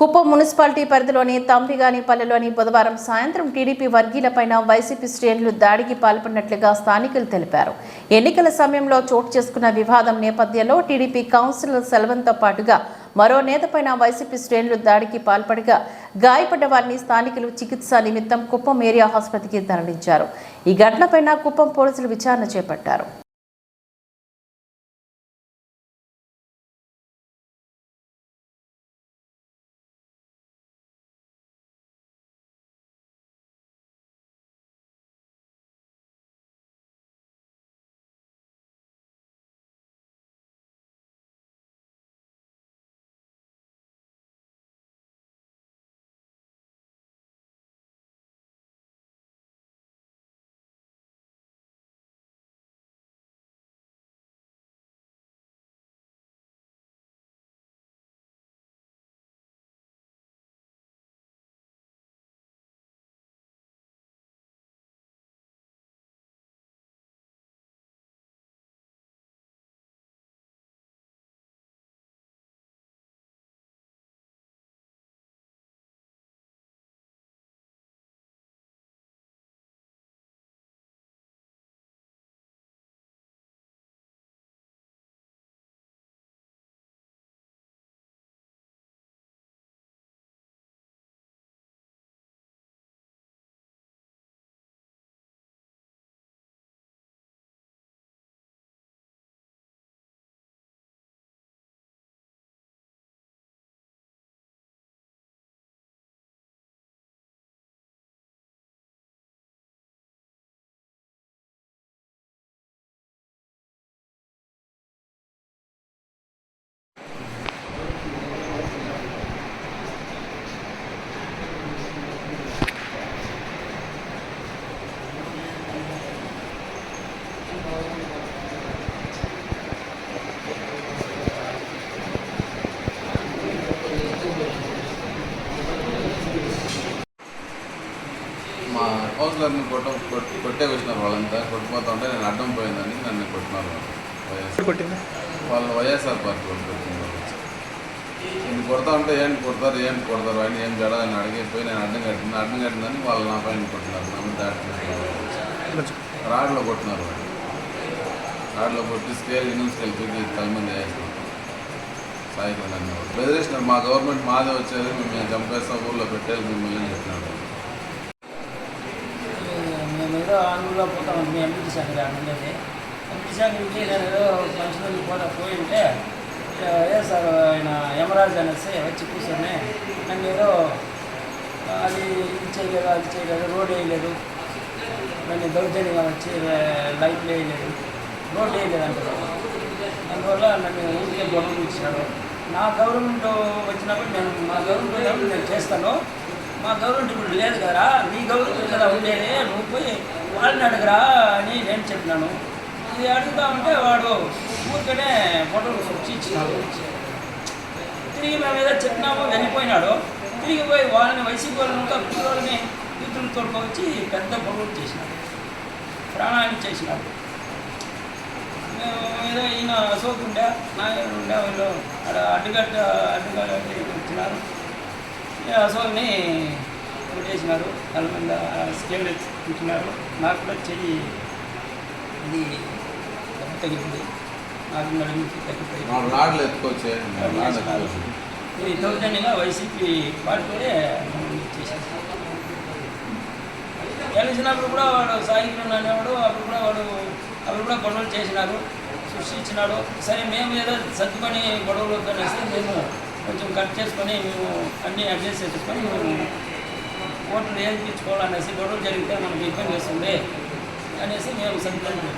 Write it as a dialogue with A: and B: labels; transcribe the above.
A: Kuppam municipality పరిధిలోని తంపిగానిపల్లెలోని బుధవారం సాయంత్రం టీడీపీ వర్గీయులపైన వైసీపీ శ్రేణులు దాడికి పాల్పడినట్లుగా స్థానికులు తెలిపారు. ఎన్నికల సమయంలో చోటు చేసుకున్న వివాదం నేపథ్యంలో టీడీపీ కౌన్సిలర్ సెలవంతో పాటుగా మరో నేతపైన వైసీపీ శ్రేణులు దాడికి పాల్పడగా గాయపడ్డ వారిని స్థానికులు చికిత్స నిమిత్తం కుప్పం ఏరియా ఆసుపత్రికి తరలించారు. ఈ ఘటనపైన కుప్పం పోలీసులు విచారణ చేపట్టారు.
B: కౌన్సిలర్ని కొట్ట కొట్- కొట్టే వచ్చినారు వాళ్ళంతా కొట్టిపోతా ఉంటే నేను అడ్డం పోయిందని నన్ను కొట్టినారు వైఎస్ఆర్
C: కొట్టింది?
B: వాళ్ళు వైఎస్ఆర్ పార్టీ వాళ్ళు కొట్టినారు నేను కొడతా ఉంటే ఏంటి కొడతారు ఏంటి కొడతారు అని ఏం జడ అని అడిగిపోయి నేను అడ్డం కట్టిన అడ్డం కట్టిందని వాళ్ళు నా పైన కొట్టినారు నా మీద. రాడ్లో కొట్టినారు వాళ్ళు. రాడ్లో కొట్టి స్కేల్ ఇన్ను స్కేల్ తూకి తల మీద వేసినారు సాయికి నన్ను బెదిరిస్తున్నారు మా గవర్నమెంట్ మాదే వచ్చేది మేము చంపేస్తాం ఊళ్ళో పెట్టేది మిమ్మల్ని
D: మేము ఏదో ఆంగ్లంలో పోతాం. మీ ఎంపీ సంఘం ఉండేది ఎంపీ సంఘంకి నేను ఏదో ఫంక్షన్కి పోతా పోయి ఉంటే ఏ సార్ ఆయన యమరాజ్ అనేసి వచ్చి కూర్చొని నన్ను ఏదో అది ఇది చేయలేదు అది చేయలేదు రోడ్ వేయలేదు. నన్ను దౌర్జన్యంగా వచ్చి లైట్ వేయలేదు. రోడ్ వేయలేదు అంటారు అందువల్ల నన్ను ఊరికే గౌరవం ఇచ్చినాడు నా గవర్నమెంట్ వచ్చినప్పుడు నేను మా గవర్నమెంట్ నేను చేస్తాను. మా గవర్నమెంట్ ఇప్పుడు లేదు కదా నీ గవర్నమెంట్ కదా ఉండేది నువ్వు పోయి వాళ్ళని అడగరా అని నేను చెప్పినాను. ఇది అడుగుతా ఉంటే వాడు ఊరికనే ఫోటోలు వచ్చి ఇచ్చినాడు తిరిగి మేము ఏదో చెప్పినామో వెళ్ళిపోయినాడు తిరిగి పోయి వాళ్ళని వైసీపీ వాళ్ళని ఇంకా పిల్లల్ని కూతురు తోడుకొచ్చి పెద్ద పొడవులు చేసినాడు ప్రాణాయం చేసినాడు మేము ఏదో ఈయన సోకుండే ఉండే నాయకుడు ఉండే వాళ్ళు అక్కడ అడ్డుగట్ట అడ్డుగట్ట అశోక్ని కొట్టేసినారు తల మీద స్కేల్ ఇచ్చినారు నాకు కూడా చెయ్యి ఇది దెబ్బ తగిలింది నాకు నడుముకి తగ్గిపోయింది. ఇది దౌర్జన్యంగా వైసీపీ పార్టీనే చేశారు గెలిచినప్పుడు కూడా వాడు సాయికుడు అనేవాడు అప్పుడు కూడా వాడు అప్పుడు కూడా గొడవలు చేసినారు. సృష్టించినాడు సరే మేము ఏదో సర్దుకొని గొడవలు వద్దనేసి మేము కొంచెం కట్ చేసుకొని మేము అన్నీ అడ్జస్ట్ చేసుకొని మేము ఓట్లు వేయించుకోవాలనేసి గొడవలు జరిగితే మనకి ఇబ్బంది వస్తుంది అనేసి మేము సంతోషం